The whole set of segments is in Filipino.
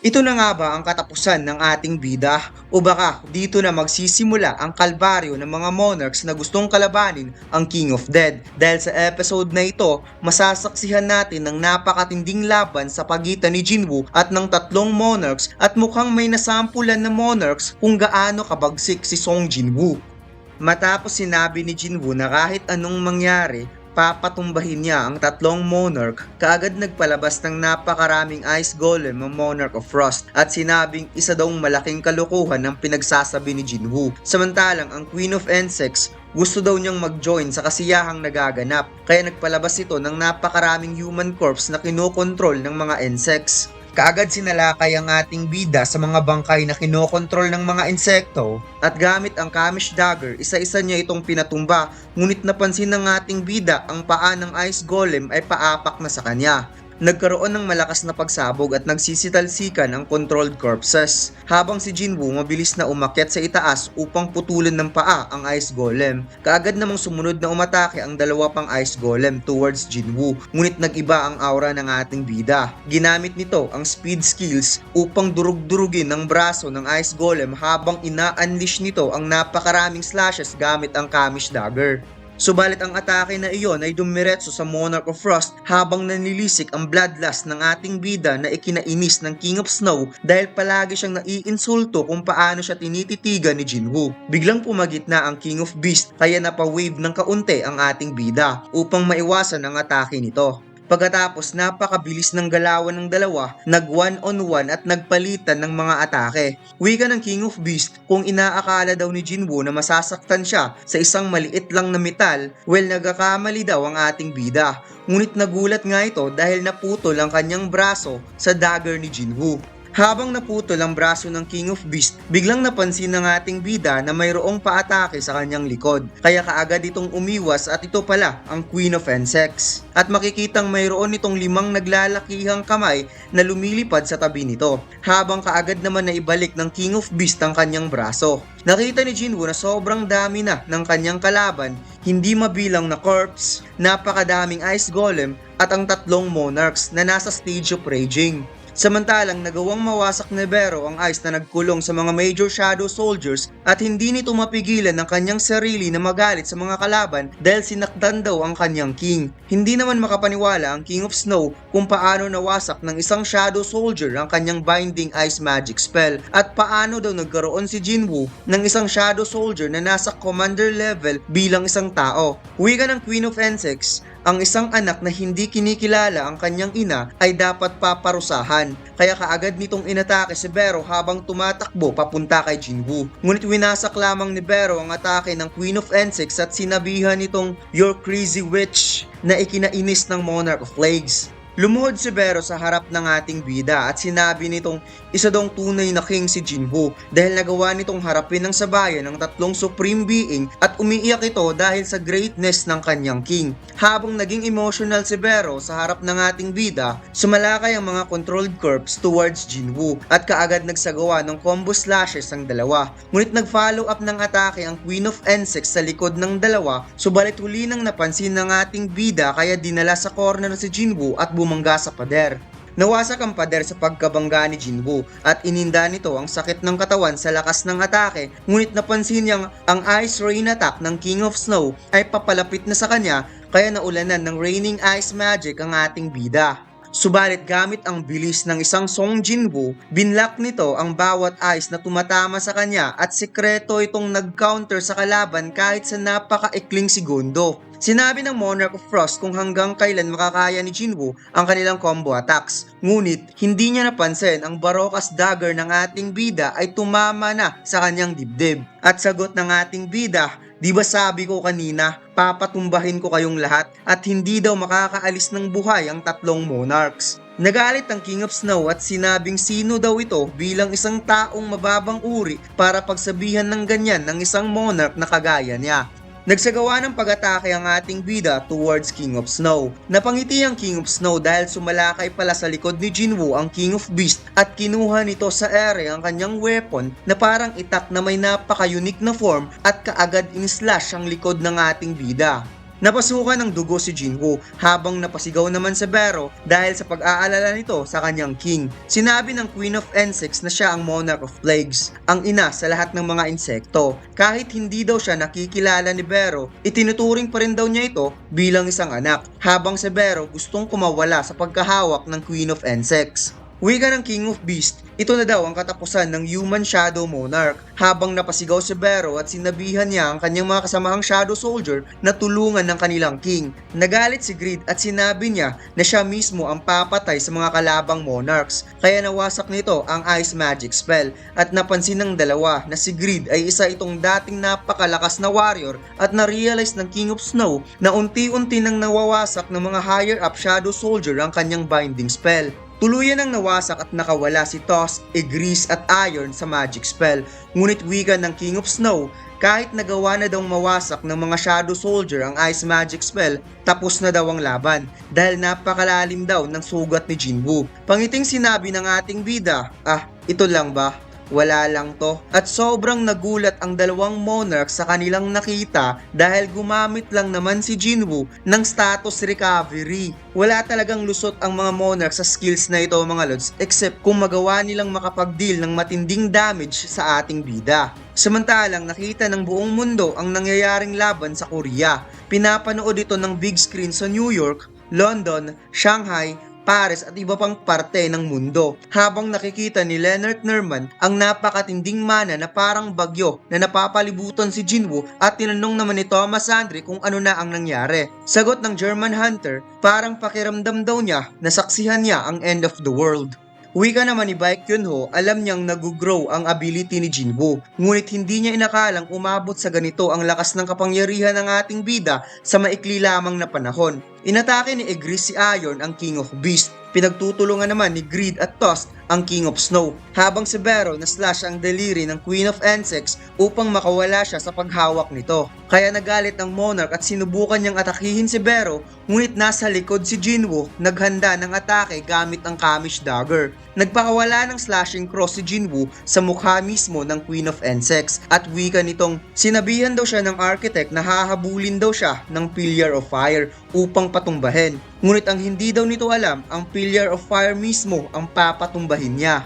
Ito na nga ba ang katapusan ng ating bida? O baka dito na magsisimula ang kalbaryo ng mga monarchs na gustong kalabanin ang King of Dead? Dahil sa episode na ito, masasaksihan natin ng napakatinding laban sa pagitan ni Jinwoo at ng tatlong monarchs at mukhang may nasampulan na monarchs kung gaano kabagsik si Song Jinwoo. Matapos sinabi ni Jinwoo na kahit anong mangyari, papatumbahin niya ang tatlong monarch, kaagad nagpalabas ng napakaraming ice golem ang monarch of frost at sinabing isa daw malaking kalukuhan ang pinagsasabi ni Jinwoo. Samantalang ang queen of insects gusto daw niyang mag-join sa kasiyahang nagaganap kaya nagpalabas ito ng napakaraming human corpse na kinokontrol ng mga insects. Kaagad sinalakay ang ating bida sa mga bangkay na kinokontrol ng mga insekto at gamit ang Kamish Dagger, isa-isa niya itong pinatumba ngunit napansin ng ating bida ang paa ng Ice Golem ay paapak na sa kanya. Nagkaroon ng malakas na pagsabog at nagsisitalsikan ang controlled corpses, habang si Jinwoo mabilis na umakyat sa itaas upang putulan ng paa ang Ice Golem. Kaagad namang sumunod na umatake ang dalawa pang Ice Golem towards Jinwoo, ngunit nag-iba ang aura ng ating bida. Ginamit nito ang speed skills upang durug-durugin ang braso ng Ice Golem habang ina-unleash nito ang napakaraming slashes gamit ang Kamish Dagger. Subalit ang atake na iyon ay dumiretso sa Monarch of Frost habang nanilisik ang bloodlust ng ating bida na ikinainis ng King of Snow dahil palagi siyang naiinsulto kung paano siya tinititigan ni Jinwoo. Biglang pumagit na ang King of Beast kaya napawave ng kaunti ang ating bida upang maiwasan ang atake nito. Pagkatapos napakabilis ng galawan ng dalawa, nag one on one at nagpalitan ng mga atake. Wika ng King of Beast kung inaakala daw ni Jinwoo na masasaktan siya sa isang maliit lang na metal, well nagkakamali daw ang ating bida. Ngunit nagulat nga ito dahil naputol ang kanyang braso sa dagger ni Jinwoo. Habang naputol ang braso ng King of Beast, biglang napansin ng ating bida na mayroong paatake sa kanyang likod. Kaya kaagad itong umiwas at ito pala ang Queen of Insects. At makikitang mayroon itong limang naglalakihang kamay na lumilipad sa tabi nito. Habang kaagad naman na ibalik ng King of Beast ang kanyang braso. Nakita ni Jinwoo na sobrang dami na ng kanyang kalaban, hindi mabilang na corpse, napakadaming ice golem at ang tatlong monarchs na nasa stage of raging. Samantalang nagawang mawasak ni Bero ang ice na nagkulong sa mga major shadow soldiers at hindi nito mapigilan ng kanyang sarili na magalit sa mga kalaban dahil sinaktan daw ang kanyang king. Hindi naman makapaniwala ang King of Snow kung paano nawasak ng isang shadow soldier ang kanyang binding ice magic spell at paano daw nagkaroon si Jinwoo ng isang shadow soldier na nasa commander level bilang isang tao. Wika ng Queen of Insects, ang isang anak na hindi kinikilala ang kanyang ina ay dapat paparusahan. Kaya kaagad nitong inatake si Bero habang tumatakbo papunta kay Jinwoo. Ngunit winasak lamang ni Bero ang atake ng Queen of Insects at sinabihan nitong You're crazy witch na ikinainis ng Monarch of Plagues. Lumuhod si Bero sa harap ng ating bida at sinabi nitong isa dong tunay na king si Jinwoo dahil nagawa nitong harapin ng sabayan ng tatlong supreme being at umiiyak ito dahil sa greatness ng kanyang king. Habang naging emotional si Bero sa harap ng ating bida, sumalakay ang mga controlled corpse towards Jinwoo at kaagad nagsagawa ng combo slashes ang dalawa. Ngunit nag-follow up ng atake ang Queen of Insects sa likod ng dalawa subalit huli nang napansin ng ating bida kaya dinala sa corner si Jinwoo at bumangga sa pader. Nawasak ang pader sa pagkabangga ni Jinwoo at ininda nito ang sakit ng katawan sa lakas ng atake ngunit napansin niyang ang Ice Rain attack ng King of Snow ay papalapit na sa kanya kaya naulanan ng Raining Ice Magic ang ating bida. Subalit gamit ang bilis ng isang Song Jinwoo, binlock nito ang bawat ice na tumatama sa kanya at sekreto itong nag-counter sa kalaban kahit sa napakaikling segundo. Sinabi ng Monarch of Frost kung hanggang kailan makakaya ni Jinwoo ang kanilang combo attacks. Ngunit hindi niya napansin ang Barokas Dagger ng ating bida ay tumama na sa kanyang dibdib. At sagot ng ating bida, Di ba sabi ko kanina, papatumbahin ko kayong lahat at hindi daw makakaalis ng buhay ang tatlong monarchs. Nagalit ang King of Snow at sinabing sino daw ito bilang isang taong mababang uri para pagsabihan ng ganyan ng isang monarch na kagaya niya. Nagsagawa ng pag-atake ang ating bida towards King of Snow. Napangiti ang King of Snow dahil sumalakay pala sa likod ni Jinwoo ang King of Beast at kinuha nito sa ere ang kanyang weapon na parang itak na may napaka-unique na form at kaagad in-slash ang likod ng ating bida. Napasukan ng dugo si Jinwoo habang napasigaw naman si Bero dahil sa pag-aalala nito sa kanyang king. Sinabi ng Queen of Insects na siya ang Monarch of Plagues, ang ina sa lahat ng mga insekto. Kahit hindi daw siya nakikilala ni Bero, itinuturing pa rin daw niya ito bilang isang anak, habang si Bero gustong kumawala sa pagkahawak ng Queen of Insects. Wika ng King of Beast, ito na daw ang katapusan ng Human Shadow Monarch habang napasigaw si Bero at sinabihan niya ang kanyang mga kasamahang Shadow Soldier na tulungan ng kanilang King. Nagalit si Greed at sinabi niya na siya mismo ang papatay sa mga kalabang Monarchs kaya nawasak nito ang Ice Magic Spell at napansin ng dalawa na si Greed ay isa itong dating napakalakas na warrior at na-realize ng King of Snow na unti-unti nang nawawasak ng mga higher up Shadow Soldier ang kanyang binding spell. Tuluyan ang nawasak at nakawala si Toss, Igris at Iron sa magic spell. Ngunit wika ng King of Snow, kahit nagawa na daw mawasak ng mga Shadow Soldier ang Ice Magic Spell, tapos na daw ang laban dahil napakalalim daw ng sugat ni Jinwoo. Pangiting sinabi ng ating bida, ah, ito lang ba? Wala lang to. At sobrang nagulat ang dalawang monarch sa kanilang nakita dahil gumamit lang naman si Jinwoo ng status recovery. Wala talagang lusot ang mga monarch sa skills na ito mga lods except kung magawa nilang makapag-deal ng matinding damage sa ating bida. Samantalang nakita ng buong mundo ang nangyayaring laban sa Korea. Pinapanood ito ng big screen sa New York, London, Shanghai, Paris at iba pang parte ng mundo habang nakikita ni Leonard Nerman ang napakatinding mana na parang bagyo na napapalibutan si Jinwoo at tinanong naman ni Thomas Andre kung ano na ang nangyari. Sagot ng German Hunter, parang pakiramdam daw niya na saksihan niya ang end of the world. Wika naman ni Baek Kyunho, alam niyang nag-grow ang ability ni Jinwoo. Ngunit hindi niya inakalang umabot sa ganito ang lakas ng kapangyarihan ng ating bida sa maikli lamang na panahon. Inatake ni Egris si Iron ang King of Beast. Pinagtutulungan naman ni Greed at Tusk ang King of Snow, habang si Bero na slash ang deliri ng Queen of Insects upang makawala siya sa paghawak nito. Kaya nagalit ang Monarch at sinubukan niyang atakihin si Bero, ngunit nasa likod si Jinwoo, naghanda ng atake gamit ang Kamish Dagger. Nagpakawala ng slashing cross si Jinwoo sa mukha mismo ng Queen of Insects at wika nitong sinabihan daw siya ng architect na hahabulin daw siya ng Pillar of Fire upang patumbahin. Ngunit ang hindi daw nito alam, ang Pillar of Fire mismo ang papatumbahin niya.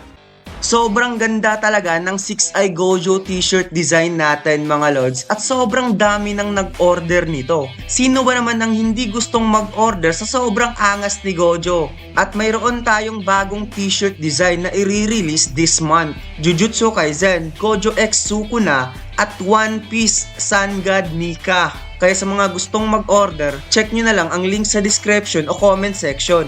Sobrang ganda talaga ng 6i Gojo t-shirt design natin mga lods at sobrang dami nang nag-order nito. Sino ba naman ang hindi gustong mag-order sa sobrang angas ni Gojo? At mayroon tayong bagong t-shirt design na i-release this month. Jujutsu Kaisen, Gojo X Sukuna at One Piece Sun God Nika. Kaya sa mga gustong mag-order, check nyo na lang ang link sa description o comment section.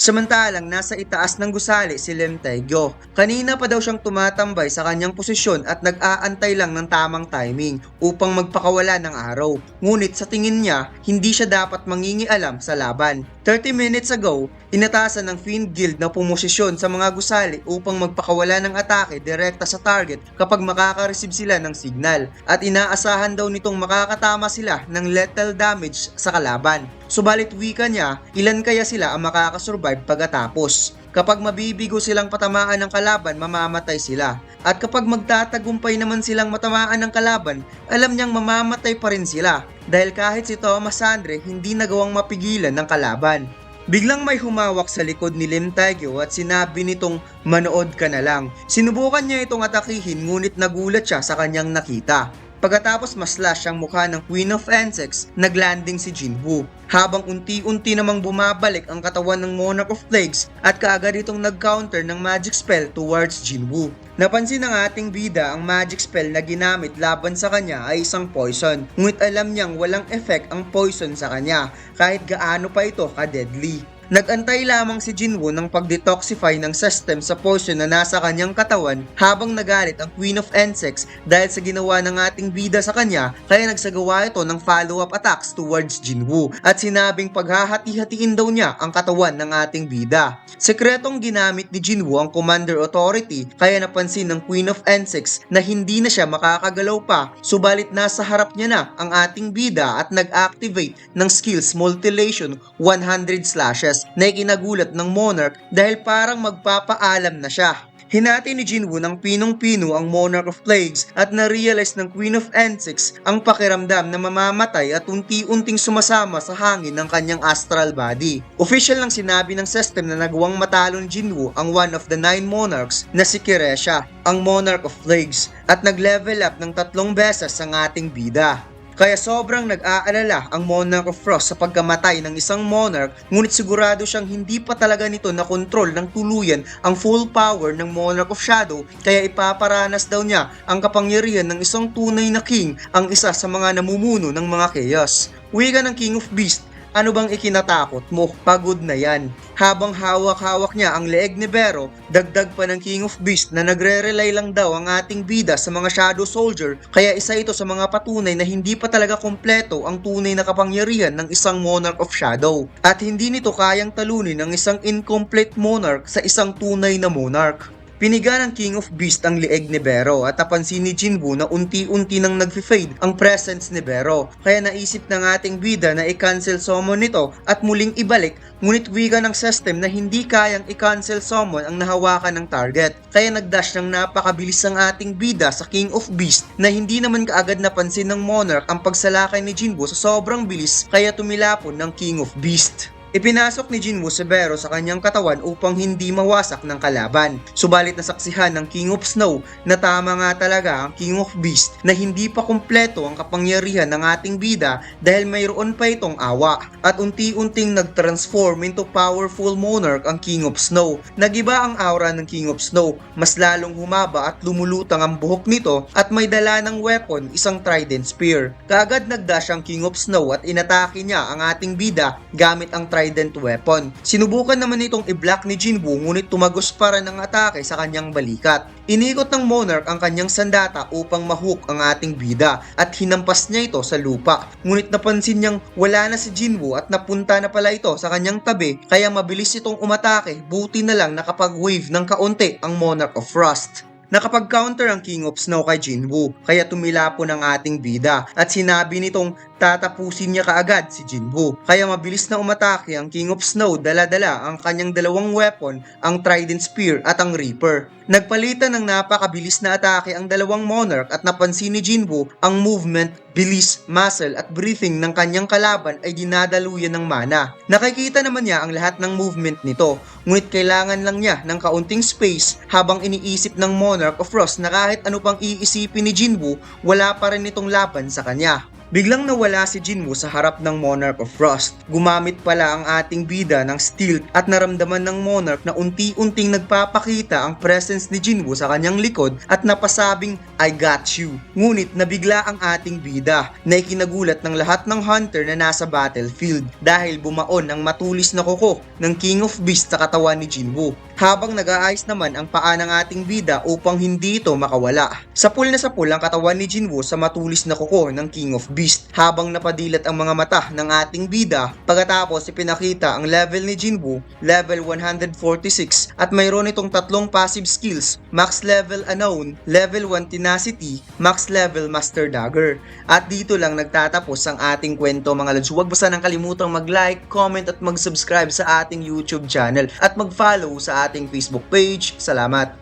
Samantalang nasa itaas ng gusali si Lim Taegyo. Kanina pa daw siyang tumatambay sa kanyang posisyon at nag-aantay lang ng tamang timing upang magpakawala ng araw. Ngunit sa tingin niya, hindi siya dapat mangingialam sa laban. 30 minutes ago, inatasan ng Fiend Guild na pumosisyon sa mga gusali upang magpakawala ng atake direkta sa target kapag makaka-receive sila ng signal at inaasahan daw nitong makakatama sila ng lethal damage sa kalaban. Subalit wika niya, ilan kaya sila ang makakasurvive pagkatapos? Kapag mabibigo silang patamaan ng kalaban, mamamatay sila. At kapag magtatagumpay naman silang matamaan ng kalaban, alam niyang mamamatay pa rin sila. Dahil kahit si Thomas Andre, hindi nagawang mapigilan ng kalaban. Biglang may humawak sa likod ni Lim Taegyo at sinabi nitong manood ka na lang. Sinubukan niya itong atakihin ngunit nagulat siya sa kanyang nakita. Pagkatapos maslash ang mukha ng Queen of Insects, naglanding si Jinwoo. Habang unti-unti namang bumabalik ang katawan ng Monarch of Plagues at kaagad itong nag-counter ng magic spell towards Jinwoo. Napansin ng ating bida ang magic spell na ginamit laban sa kanya ay isang poison. Ngunit alam niyang walang effect ang poison sa kanya kahit gaano pa ito ka-deadly. Nagantay lamang si Jinwoo ng pagdetoxify ng system sa poison na nasa kanyang katawan habang nagalit ang Queen of Insects dahil sa ginawa ng ating bida sa kanya kaya nagsagawa ito ng follow-up attacks towards Jinwoo at sinabing paghahati-hatiin daw niya ang katawan ng ating bida. Sekretong ginamit ni Jinwoo ang Commander Authority kaya napansin ng Queen of Insects na hindi na siya makakagalaw pa subalit nasa harap niya na ang ating bida at nag-activate ng skills Multilation 100 slashes na ikinagulat ng Monarch dahil parang magpapaalam na siya. Hinati ni Jinwoo ng pinong-pino ang Monarch of Plagues at na-realize ng Queen of N6 ang pakiramdam na mamamatay at unti-unting sumasama sa hangin ng kanyang astral body. Official lang sinabi ng system na nagawang matalo ni Jinwoo ang one of the nine monarchs na si Kiresha, ang Monarch of Plagues, at nag-level up ng tatlong beses ang ating bida. Kaya sobrang nag-aalala ang Monarch of Frost sa pagkamatay ng isang monarch ngunit sigurado siyang hindi pa talaga nito na kontrol ng tuluyan ang full power ng Monarch of Shadow kaya ipaparanas daw niya ang kapangyarihan ng isang tunay na king ang isa sa mga namumuno ng mga chaos. Wika ng King of Beast ano bang ikinatakot mo? Pagod na yan. Habang hawak-hawak niya ang leeg ni Bero, dagdag pa ng King of Beast na nagre-rely lang daw ang ating bida sa mga Shadow Soldier kaya isa ito sa mga patunay na hindi pa talaga kompleto ang tunay na kapangyarihan ng isang Monarch of Shadow. At hindi nito kayang talunin ang isang incomplete Monarch sa isang tunay na Monarch. Piniga ng King of Beast ang lieg ni Bero at napansin ni Jinwoo na unti-unti nang nag-fade ang presence ni Bero. Kaya naisip ng ating bida na i-cancel summon nito at muling ibalik ngunit wiga ng system na hindi kayang i-cancel summon ang nahawakan ng target. Kaya nagdash ng napakabilis ang ating bida sa King of Beast na hindi naman kaagad napansin ng Monarch ang pagsalakay ni Jinwoo sa sobrang bilis kaya tumilapon ng King of Beast. Ipinasok ni Jinwoo si Bero sa kanyang katawan upang hindi mawasak ng kalaban. Subalit nasaksihan ng King of Snow na tama nga talaga ang King of Beast na hindi pa kumpleto ang kapangyarihan ng ating bida dahil mayroon pa itong awa. At unti-unting nag-transform into powerful monarch ang King of Snow. Nagiba ang aura ng King of Snow, mas lalong humaba at lumulutang ang buhok nito at may dala ng weapon, isang trident spear. Kaagad nagdash ang King of Snow at inatake niya ang ating bida gamit ang trident weapon. Sinubukan naman itong i-block ni Jinwoo ngunit tumagos pa rin ang atake sa kanyang balikat. Inikot ng Monarch ang kanyang sandata upang mahook ang ating bida at hinampas niya ito sa lupa. Ngunit napansin niyang wala na si Jinwoo at napunta na pala ito sa kanyang tabi kaya mabilis itong umatake buti na lang nakapag-wave ng kaunti ang Monarch of Frost. Nakapag-counter ang King of Snow kay Jinwoo, kaya tumilapon ang ating bida at sinabi nitong tatapusin niya kaagad si Jinwoo. Kaya mabilis na umatake ang King of Snow dala-dala ang kanyang dalawang weapon, ang Trident Spear at ang Reaper. Nagpalitan ng napakabilis na atake ang dalawang Monarch at napansin ni Jinwoo ang movement, bilis, muscle at breathing ng kanyang kalaban ay dinadaluyan ng mana. Nakikita naman niya ang lahat ng movement nito, ngunit kailangan lang niya ng kaunting space habang iniisip ng Monarch of Frost na kahit ano pang iisipin ni Jinwoo, wala pa rin itong laban sa kanya. Biglang nawala si Jinwoo sa harap ng Monarch of Frost. Gumamit pala ang ating bida ng stealth at naramdaman ng Monarch na unti-unting nagpapakita ang presence ni Jinwoo sa kanyang likod at napasabing, I got you. Ngunit nabigla ang ating bida na ikinagulat ng lahat ng hunter na nasa battlefield dahil bumaon ang matulis na kuko ng King of Beasts sa katawan ni Jinwoo. Habang nag-aayos naman ang paa ng ating bida upang hindi ito makawala. Sapul na sapul ang katawan ni Jinwoo sa matulis na kuko ng King of Beast habang napadilat ang mga mata ng ating bida pagkatapos ipinakita ang level ni Jinwoo, level 146 at mayroon itong tatlong passive skills, max level unknown, level 1 tenacity, max level master dagger. At dito lang nagtatapos ang ating kwento mga lads. Huwag basta nang kalimutang mag-like, comment at mag-subscribe sa ating YouTube channel at mag-follow sa ating Facebook page. Salamat!